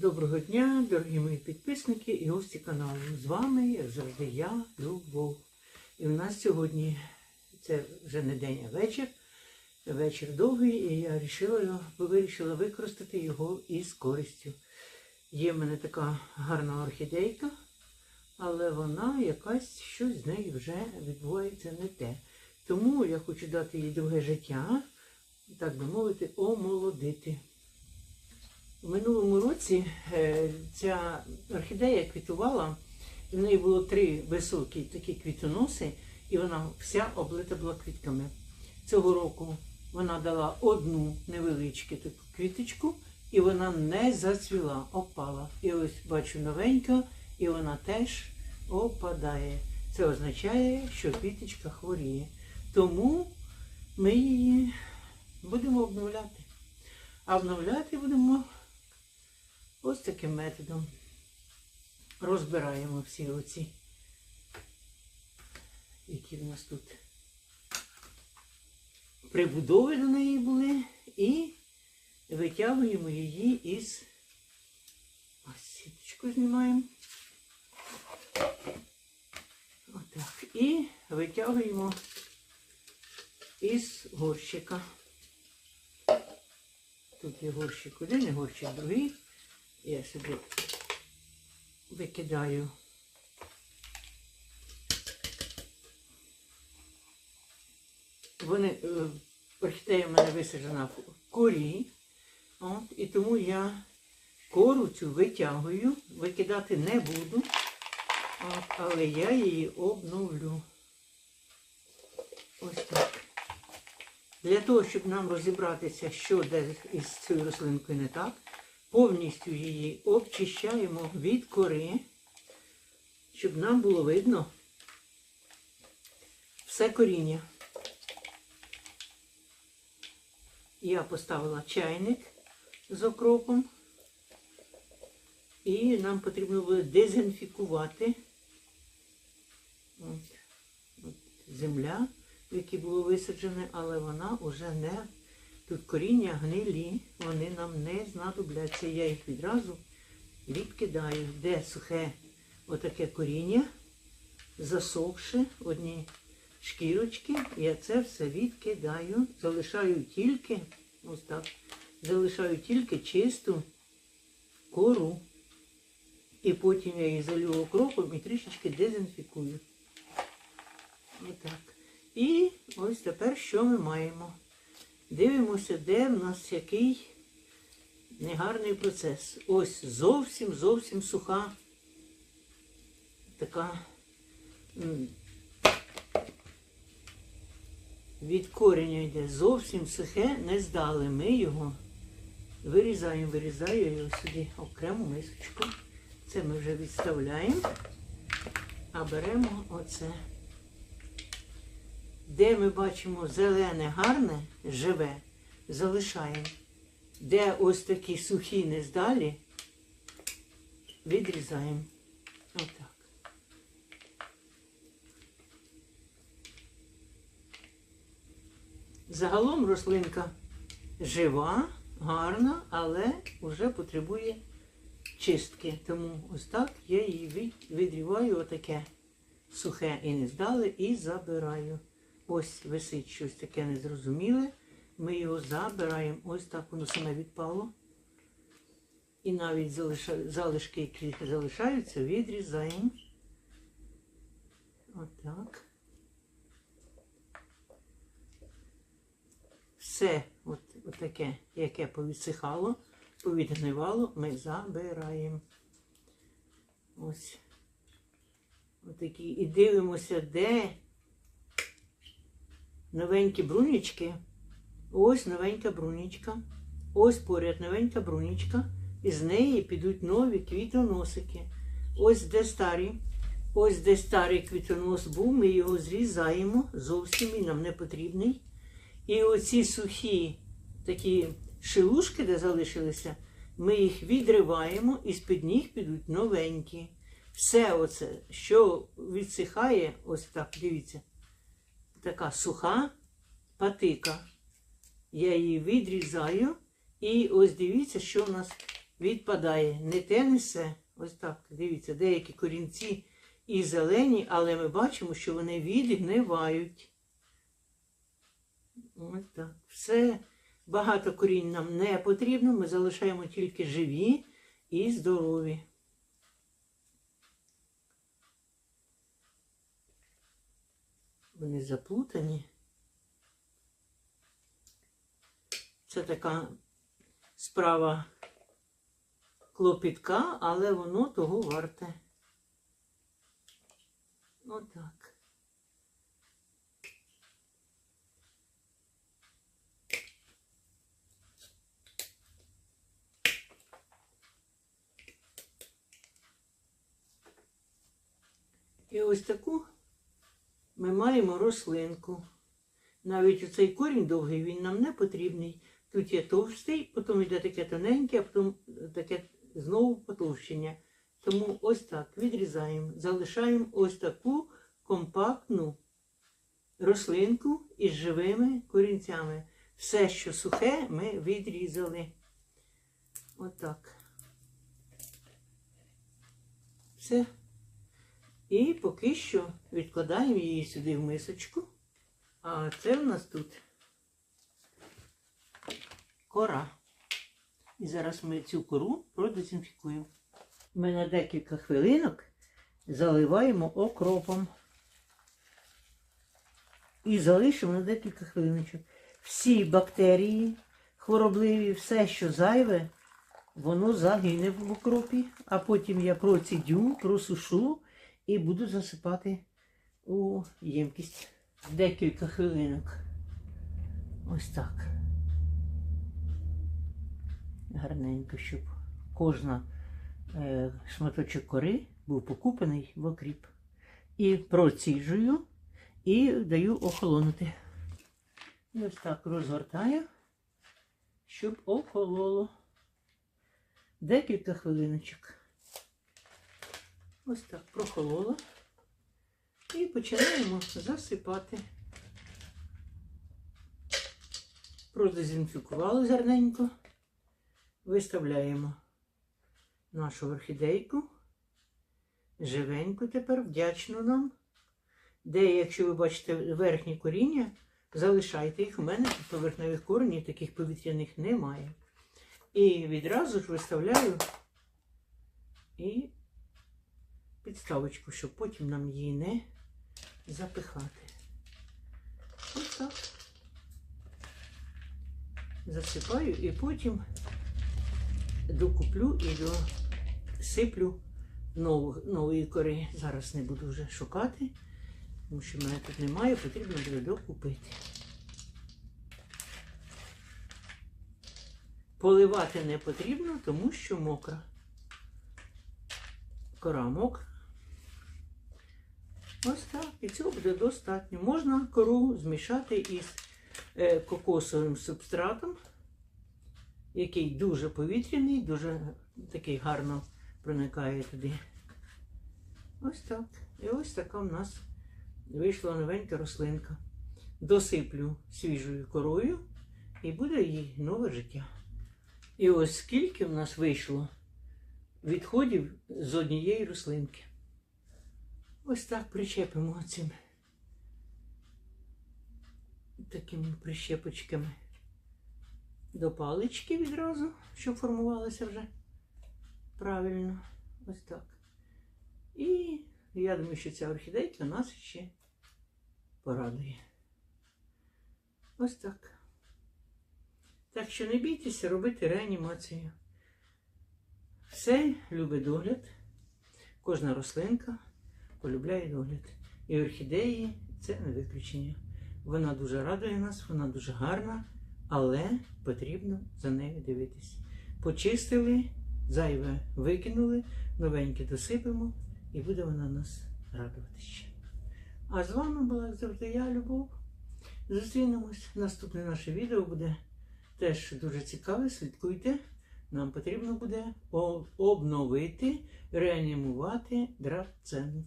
Доброго дня, дорогі мої підписники і гості каналу. З вами, як завжди, я, Любов. І в нас сьогодні це вже не день, а вечір. Вечір довгий, і я вирішила, вирішила використати його із користю. Є в мене така гарна орхідейка, але вона якась щось з нею вже відбувається не те. Тому я хочу дати їй друге життя, так би мовити, омолодити. У минулому році е, ця орхідея квітувала, в неї було три високі такі квітоноси, і вона вся облита була квітками. Цього року вона дала одну невеличку таку квіточку, і вона не зацвіла, опала. І ось бачу новенька, і вона теж опадає. Це означає, що квіточка хворіє. Тому ми її будемо обновляти. А обновляти будемо ось таким методом. Розбираємо всі оці, які в нас тут прибудови до неї були, і витягуємо її із ось сіточку знімаємо. Отак. І витягуємо із горщика. Тут є горщик один, і горщик другий. Я собі викидаю. Вони, е, орхідея в мене висаджена в корі, от, і тому я кору цю витягую, викидати не буду, от, але я її обновлю. Ось так. Для того, щоб нам розібратися, що де із цією рослинкою не так, повністю її обчищаємо від кори, щоб нам було видно все коріння. Я поставила чайник з окропом, і нам потрібно буде дезінфікувати. От, от земля, в якій було висаджене, але вона вже не Тут коріння гнилі, вони нам не знадобляться. Я їх відразу відкидаю, де сухе отаке коріння, засохши одні шкірочки, я це все відкидаю, залишаю тільки, ось так, залишаю тільки чисту кору. І потім я її залю окропом і трішечки дезінфікую. Отак. І ось тепер що ми маємо? Дивимося, де в нас який негарний процес. Ось зовсім зовсім суха така від кореня йде. Зовсім сухе, не здали. Ми його вирізаємо, вирізаю його сюди окрему мисочку. Це ми вже відставляємо, а беремо оце де ми бачимо зелене, гарне, живе, залишаємо. Де ось такі сухі нездалі, відрізаємо. Отак. Загалом рослинка жива, гарна, але вже потребує чистки. Тому ось так я її відріваю отаке сухе і нездале і забираю. Ось висить щось таке незрозуміле. Ми його забираємо. Ось так воно саме відпало. І навіть залишки, які залишаються, відрізаємо. Отак. Все от, от таке, яке повідсихало, повідгнивало, ми забираємо. Ось. Отакі. І дивимося, де новенькі брунічки. Ось новенька брунічка. Ось поряд новенька брунічка. І з неї підуть нові квітоносики. Ось де старі. Ось де старий квітонос був, ми його зрізаємо, зовсім він нам не потрібний. І оці сухі такі шелушки, де залишилися, ми їх відриваємо і з-під них підуть новенькі. Все оце, що відсихає, ось так, дивіться така суха патика. Я її відрізаю. І ось дивіться, що в нас відпадає. Не те несе. Ось так. Дивіться, деякі корінці і зелені, але ми бачимо, що вони відгнивають. Ось так. Все. Багато корінь нам не потрібно. Ми залишаємо тільки живі і здорові. Вони заплутані. Це така справа клопітка, але воно того варте. Отак. І ось таку ми маємо рослинку. Навіть оцей корінь довгий, він нам не потрібний. Тут є товстий, потім йде таке тоненьке, а потім таке знову потовщення. Тому ось так відрізаємо, залишаємо ось таку компактну рослинку із живими корінцями. Все, що сухе, ми відрізали. Отак. Все. І поки що відкладаємо її сюди в мисочку. А це в нас тут кора. І зараз ми цю кору продезінфікуємо. Ми на декілька хвилинок заливаємо окропом. І залишимо на декілька хвилиночок. Всі бактерії хворобливі, все, що зайве, воно загине в окропі, а потім я процідю, просушу і буду засипати у ємкість декілька хвилинок. Ось так. Гарненько, щоб кожна е, шматочок кори був покупаний в окріп. І проціжую і даю охолонути. І ось так розгортаю, щоб охололо. Декілька хвилиночок. Ось так прохололо. І починаємо засипати. Продезінфікували гарненько. Виставляємо нашу орхідейку. Живеньку тепер, вдячну нам. Де, якщо ви бачите верхні коріння, залишайте їх. У мене поверхневих коренів, таких повітряних немає. І відразу ж виставляю і підставочку, щоб потім нам її не запихати. Ось так. Засипаю і потім докуплю і досиплю нову, нової кори. Зараз не буду вже шукати, тому що в мене тут немає, потрібно буде докупити. Поливати не потрібно, тому що мокра. Кора мокра. Ось так. І цього буде достатньо. Можна кору змішати із е, кокосовим субстратом, який дуже повітряний, дуже такий гарно проникає туди. Ось так. І ось така в нас вийшла новенька рослинка. Досиплю свіжою корою і буде їй нове життя. І ось скільки в нас вийшло відходів з однієї рослинки. Ось так причепимо цим такими прищепочками до палички відразу, щоб формувалося вже правильно. Ось так. І я думаю, що ця орхідейка нас ще порадує. Ось так. Так що не бійтеся робити реанімацію. Все любить догляд. Кожна рослинка полюбляє догляд. І орхідеї це не виключення. Вона дуже радує нас, вона дуже гарна, але потрібно за нею дивитись. Почистили, зайве викинули, новеньке досипемо, і буде вона нас радувати ще. А з вами була завжди я, Любов. Зустрінемось. Наступне наше відео буде теж дуже цікаве. Слідкуйте. Нам потрібно буде обновити, реанімувати драцену.